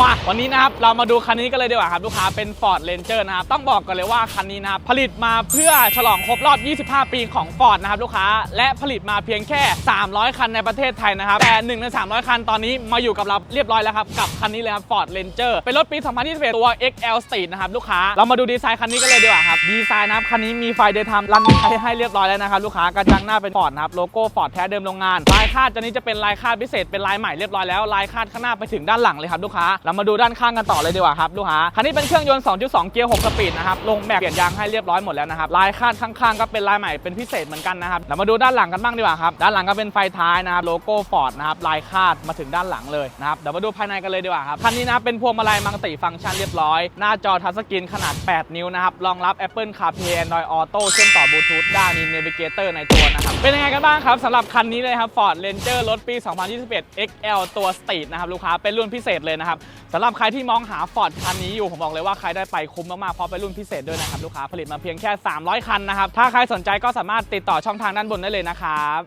มาวันนี้นะครับเรามาดูคันนี้กันเลยดีกว่าครับลูกค้าเป็น Ford Ranger นะครับต้องบอกกันเลยว่าคันนี้นะครับผลิตมาเพื่อฉลองครบรอบ 25 ปีของ Ford นะครับลูกค้าและผลิตมาเพียงแค่ 300 คันในประเทศไทยนะครับแต่1ใน300 คันตอนนี้มาอยู่กับเราเรียบร้อยแล้วครับกับคันนี้เลยครับ Ford Ranger เป็นรถปี 2021 ตัว XL Street นะครับลูกค้าเรามาดูดีไซน์คันนี้กันเลยดีกว่าครับดีไซน์นะครับคันนี้มีไฟเดย์ไทม์รันให้ให้เรียบร้อยแล้วนะครับลูกค้ากระจังหน้าเป็น Ford นะครับโลโก้ Ford แท้เดิมโรงงานลายคาดตัวนี้จะเป็นลายคาดพิเศษเป็นลายใหม่เรียบร้อยแล้วลายคาดข้างหน้าไปถึงด้านหลังเลยครับลูกค้าเรามาดูด้านข้างกันต่อเลยดีกว่าครับลูกค้าคันนี้เป็นเครื่องยนต์ 2.2 เกียร์ 6 สปีดนะครับ ลงแม็กเปลี่ยนยางให้เรียบร้อยหมดแล้วนะครับ ลายคาดข้างๆ ก็เป็นลายใหม่เป็นพิเศษเหมือนกันนะครับ เรามาดูด้านหลังกันบ้างดีกว่าครับ ด้านหลังก็เป็นไฟท้ายนะครับ โลโก้ Ford นะครับ ลายคาดมาถึงด้านหลังเลยนะครับ เดี๋ยวมาดูภายในกันเลยดีกว่าครับ คันนี้นะเป็นพวงมาลัยมัลติฟังก์ชันเรียบร้อย หน้าจอทัชสกรีนขนาด 8 นิ้วนะครับ รองรับ Apple CarPlay Android Auto เชื่อมต่อบลูทูธได้มี Navigator ในตัวนะครับ เป็นยังไงกันบ้างครับสำหรับคันนี้เลยครับ Ford Ranger รถปี 2021 XL ตัว Street นะครับลูกค้าเป็นรุ่นพิเศษเลยนะครับ สำหรับใครที่มองหาฟอร์ดคันนี้อยู่ผมบอกเลยว่าใครได้ไปคุ้มมากๆเพราะเป็นรุ่นพิเศษด้วยนะครับลูกค้าผลิตมาเพียงแค่ 300 คันนะครับถ้าใครสนใจก็สามารถติดต่อช่องทางด้านบนได้เลยนะครับ